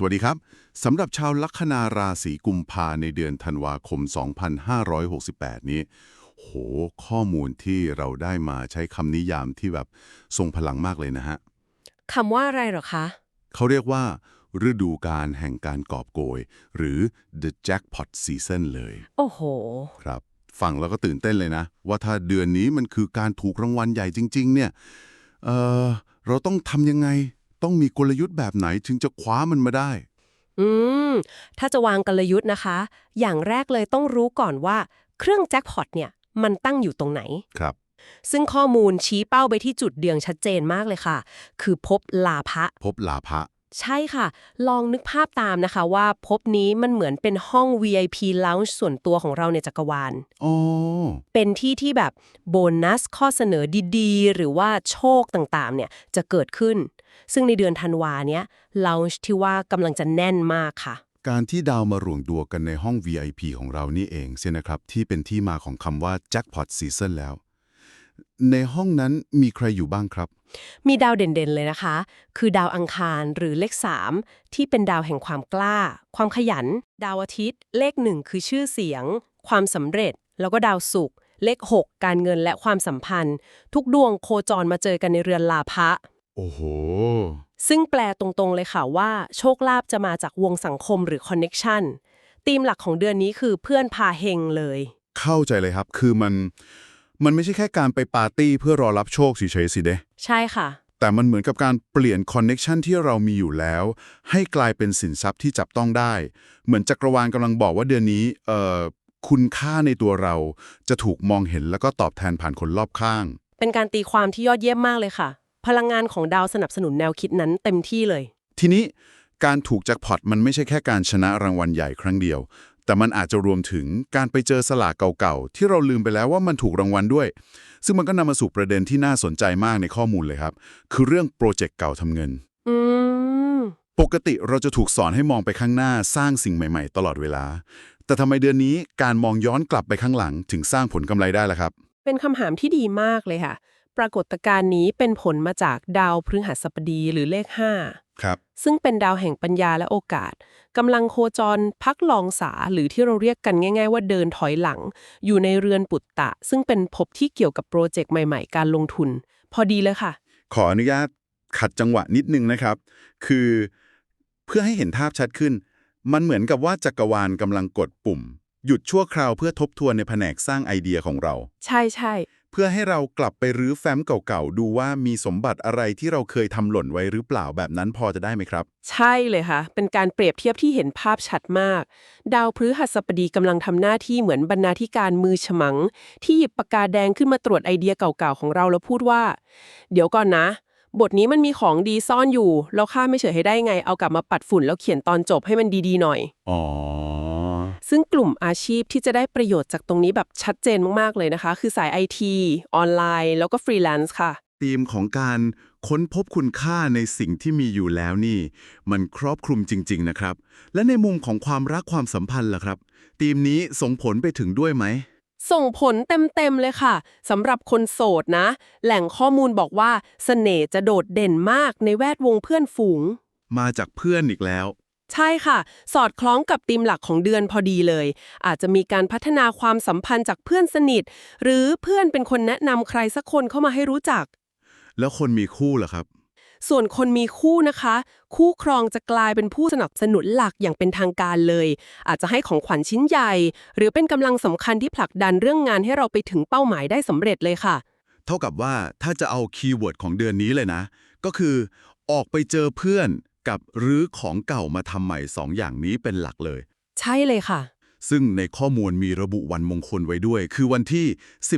สวัสดีครับ สำหรับชาวลัคนาราศีกุมภาในเดือนธันวาคม 2568 นี้ โห ข้อมูลที่เราได้มาใช้คำนิยามที่แบบทรงพลังมากเลยนะฮะคำว่าอะไรเหรอคะ เขาเรียกว่า ฤดูการแห่งการกอบโกย หรือ the jackpot season เลย โอ้โห ครับ ฟังแล้วก็ตื่นเต้นเลยนะ ว่าถ้าเดือนนี้มันคือการถูกรางวัลใหญ่จริง ๆ เนี่ยเออเราต้องทำยังไง ต้องมีกลยุทธ์แบบไหนถึงจะคว้ามันมาได้ อืม ถ้าจะวางกลยุทธ์นะคะ อย่างแรกเลยต้องรู้ก่อนว่า เครื่องแจ็คพอตเนี่ยมันตั้งอยู่ตรงไหน ครับ ซึ่งข้อมูลชี้เป้าไปที่จุดเดืองชัดเจนมากเลยค่ะ คือพบลาภะพบลาภะ ใช่ค่ะ ลองนึกภาพตามนะคะว่าพบนี้มันเหมือนเป็นห้อง VIP Lounge ส่วนตัวของเราในจักรวาล อ๋อ เป็นที่ที่แบบโบนัสข้อเสนอดีๆ หรือว่าโชคต่างๆ เนี่ยจะเกิดขึ้น ซึ่งในเดือนธันวาเนี้ย Lounge ที่ว่ากำลังจะแน่นมากค่ะ การที่ดาวมารวมตัวกันในห้อง VIP ของเรานี่เองใช่นะครับ ที่เป็นที่มาของคำว่า jackpot season แล้ว ในห้องนั้นมีใครอยู่บ้างครับ มีดาวเด่นๆเลยนะคะ คือดาวอังคารหรือเลข 3 ที่เป็นดาวแห่งความกล้า ความขยัน ดาวอาทิตย์ เลขหนึ่งคือชื่อเสียง ความสำเร็จ แล้วก็ดาวศุกร์เลข 6 การเงินและความสัมพันธ์ ทุกดวงโคจรมาเจอกันในเรือนลาภะโอ้โห ซึ่งแปลตรงๆเลยค่ะว่า โชคลาภจะมาจากวงสังคมหรือคอนเน็กชันธีมหลักของเดือนนี้คือเพื่อนพาเฮงเลย เข้าใจเลยครับ คือมัน มันไม่ใช่แค่การไปปาร์ตี้เพื่อรอรับโชคเฉยๆสิเดะใช่ค่ะ แต่มันเหมือนกับการเปลี่ยนคอนเน็ชันที่เรามีอยู่แล้ว ให้กลายเป็นสินทรัพย์ที่จับต้องได้ เหมือนจักรวาลกำลังบอกว่าเดือนนี้เอ่อคุณค่าในตัวเราจะถูกมองเห็นแล้วก็ตอบแทนผ่านคนรอบข้าง เป็นการตีความที่ยอดเยี่ยมมากเลยค่ะ พลังงานของดาวสนับสนุนแนวคิดนั้นเต็มที่เลย ทีนี้การถูกแจ็คพอตมันไม่ใช่แค่การชนะรางวัลใหญ่ครั้งเดียว แต่มันอาจจะรวมถึงการไปเจอสลากเก่าๆ ที่เราลืมไปแล้วว่ามันถูกรางวัลด้วย ซึ่งมันก็นำมาสู่ประเด็นที่น่าสนใจมากในข้อมูลเลยครับ คือเรื่องโปรเจกต์เก่าทำเงินอืมปกติเราจะถูกสอนให้มองไปข้างหน้าสร้างสิ่งใหม่ๆ ตลอดเวลา แต่ทำไมเดือนนี้การมองย้อนกลับไปข้างหลังถึงสร้างผลกำไรได้ล่ะครับ เป็นคำถามที่ดีมากเลยค่ะ ปรากฏการณ์นี้เป็นผลมาจากดาวพฤหัสบดีหรือเลข ครับ5ซึ่งเป็นดาวแห่งปัญญาและโอกาสกำลังโคจรพักลองสาหรือที่เราเรียกกันง่าย ๆ ว่าเดินถอยหลัง อยู่ในเรือนปุตตะ ซึ่งเป็นภพที่เกี่ยวกับโปรเจกต์ใหม่ๆ การลงทุน พอดีเลยค่ะ ขออนุญาตขัดจังหวะนิดนึงนะครับ คือเพื่อให้เห็นภาพชัดขึ้น มันเหมือนกับว่าจักรวาลกำลังกดปุ่ม หยุดชั่วคราวเพื่อทบทวนในแผนกสร้างไอเดียของเรา ใช่ใช่ เพื่อให้เรากลับไปรื้อแฟ้มเก่าๆ ดูว่ามีสมบัติอะไรที่เราเคยทำหล่นไว้หรือเปล่าแบบนั้นพอจะได้ไหมครับ ใช่เลยค่ะ เป็นการเปรียบเทียบที่เห็นภาพชัดมาก ดาวพฤหัสบดีกำลังทำหน้าที่เหมือนบรรณาธิการมือฉมัง ที่หยิบปากกาแดงขึ้นมาตรวจไอเดียเก่าๆ ของเราแล้วพูดว่า เดี๋ยวก่อนนะ บทนี้มันมีของดีซ่อนอยู่แล้วข้าไม่เฉยให้ได้ไงเอากลับมาปัดฝุ่นแล้วเขียนตอนจบให้มันดีๆหน่อย อ๋อ ซึ่งกลุ่มอาชีพที่จะได้ประโยชน์จากตรงนี้แบบชัดเจนมาก ๆ เลยนะคะ คือสายไอทีออนไลน์ แล้วก็ฟรีแลนซ์ค่ะธีมของการค้นพบคุณค่าในสิ่งที่มีอยู่แล้วนี่ มันครอบคลุมจริง ๆ นะครับ และในมุมของความรักความสัมพันธ์ล่ะครับธีมนี้ส่งผลไปถึงด้วยไหมส่งผลเต็ม ๆ เลยค่ะสำหรับคนโสดนะ แหล่งข้อมูลบอกว่าเสน่ห์จะโดดเด่นมากในแวดวงเพื่อนฝูง มาจากเพื่อนอีกแล้ว ใช่ค่ะ สอดคล้องกับธีมหลักของเดือนพอดีเลย อาจจะมีการพัฒนาความสัมพันธ์จากเพื่อนสนิท หรือเพื่อนเป็นคนแนะนำใครสักคนเข้ามาให้รู้จัก แล้วคนมีคู่ล่ะครับ ส่วนคนมีคู่นะคะ คู่ครองจะกลายเป็นผู้สนับสนุนหลักอย่างเป็นทางการเลย อาจจะให้ของขวัญชิ้นใหญ่ หรือเป็นกำลังสำคัญที่ผลักดันเรื่องงานให้เราไปถึงเป้าหมายได้สำเร็จเลยค่ะ เท่ากับว่าถ้าจะเอาคีย์เวิร์ดของเดือนนี้เลยนะ ก็คือ ออกไปเจอเพื่อน กับรื้อของเก่ามาทำใหม่สองอย่างนี้เป็นหลักเลย ใช่เลยค่ะ ซึ่งในข้อมูลมีระบุวันมงคลไว้ด้วย คือวันที่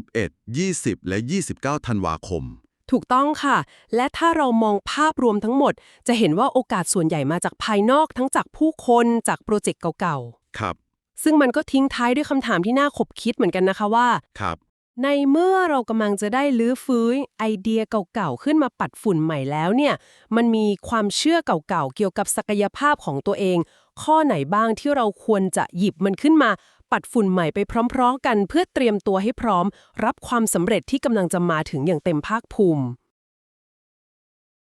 11 20 และ 29 ธันวาคม ถูกต้องค่ะ และถ้าเรามองภาพรวมทั้งหมด จะเห็นว่าโอกาสส่วนใหญ่มาจากภายนอกทั้งจากผู้คนจากโปรเจกต์เก่าครับๆซึ่งมันก็ทิ้งท้ายด้วยคำถามที่น่าขบคิดเหมือนกันนะคะว่า ครับ ในเมื่อเรากำลังจะได้ลื้อฟื้นไอเดียเก่าๆ ขึ้นมาปัดฝุ่นใหม่แล้วเนี่ย มันมีความเชื่อเก่าๆ เกี่ยวกับศักยภาพของตัวเอง ข้อไหนบ้างที่เราควรจะหยิบมันขึ้นมา ปัดฝุ่นใหม่ไปพร้อม ๆ กัน เพื่อเตรียมตัวให้พร้อม รับความสำเร็จที่กำลังจะมาถึงอย่างเต็มภาคภูมิ